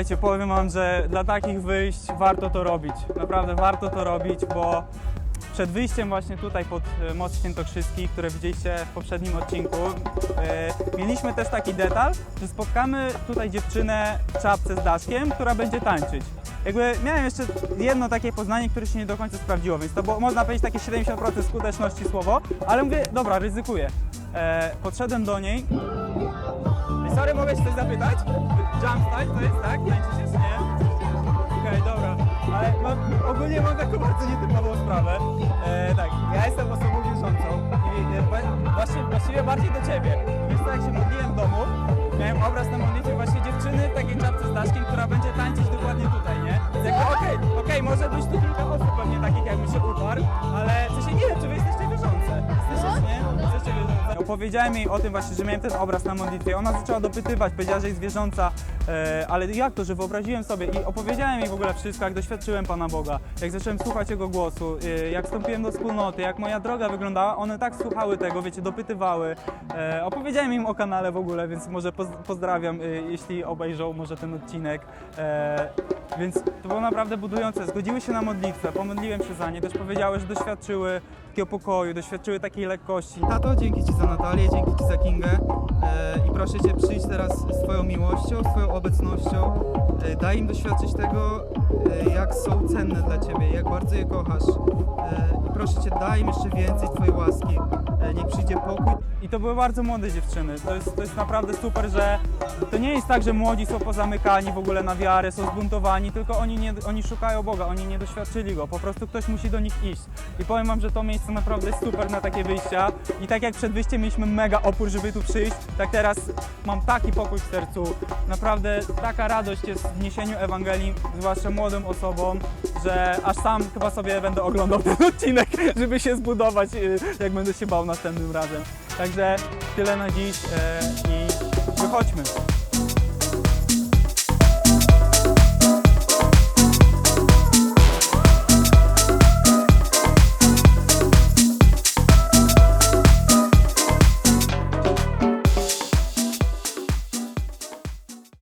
słuchajcie, powiem wam, że dla takich wyjść warto to robić. Naprawdę warto to robić, bo przed wyjściem właśnie tutaj pod e, Most Świętokrzyski, które widzieliście w poprzednim odcinku, e, mieliśmy też taki detal, że spotkamy tutaj dziewczynę w czapce z daszkiem, która będzie tańczyć. Jakby miałem jeszcze jedno takie poznanie, które się nie do końca sprawdziło, więc to było, można powiedzieć takie 70% skuteczności słowo, ale mówię, dobra, ryzykuję. E, podszedłem do niej. Sorry, mogę się coś zapytać? Jump style to jest tak? Tańczycie czy nie? Okej, dobra. Ale mam, ogólnie mam taką bardzo nietypową sprawę. E, tak, ja jestem osobą wierzącą i e, właśnie, właściwie bardziej do ciebie. Wiesz co, jak się modliłem w domu, miałem obraz na modlitwie właśnie dziewczyny w takiej czapce z daszkiem, która będzie tańczyć dokładnie tutaj, nie? Więc jakby okej, okej, może być tu Opowiedziałem jej o tym właśnie, że miałem ten obraz na modlitwie. Ona zaczęła dopytywać, powiedziała, że jest wierząca, e, ale jak to, że wyobraziłem sobie i opowiedziałem jej w ogóle wszystko, jak doświadczyłem Pana Boga, jak zacząłem słuchać Jego głosu, e, jak wstąpiłem do wspólnoty, jak moja droga wyglądała. One tak słuchały tego, wiecie, dopytywały. E, opowiedziałem im o kanale w ogóle, więc może poz, pozdrawiam, e, jeśli obejrzą może ten odcinek. E, więc to było naprawdę budujące. Zgodziły się na modlitwę, pomodliłem się za nie, też powiedziały, że doświadczyły takiego pokoju, doświadczyły takiej lekkości. Tato, dzięki Ci za Natalię, dzięki Ci za Kingę e, i proszę Cię przyjść teraz z Twoją miłością, swoją obecnością. E, daj im doświadczyć tego, e, jak są cenne dla Ciebie, jak bardzo je kochasz. I proszę Cię, daj im jeszcze więcej Twojej łaski. Niech przyjdzie pokój. I to były bardzo młode dziewczyny. To jest, to jest naprawdę super, że to nie jest tak, że młodzi są pozamykani w ogóle na wiarę, są zbuntowani, tylko oni, nie, oni szukają Boga, oni nie doświadczyli Go. Po prostu ktoś musi do nich iść. I powiem Wam, że to miejsce naprawdę jest super na takie wyjścia. I tak jak przed wyjściem mieliśmy mega opór, żeby tu przyjść, tak teraz mam taki pokój w sercu. Naprawdę taka radość jest w niesieniu Ewangelii, zwłaszcza młodym osobom, że aż sam chyba sobie będę oglądał ten odcinek, żeby się zbudować, y, jak będę się bał następnym razem. Także tyle na dziś e, i wychodźmy.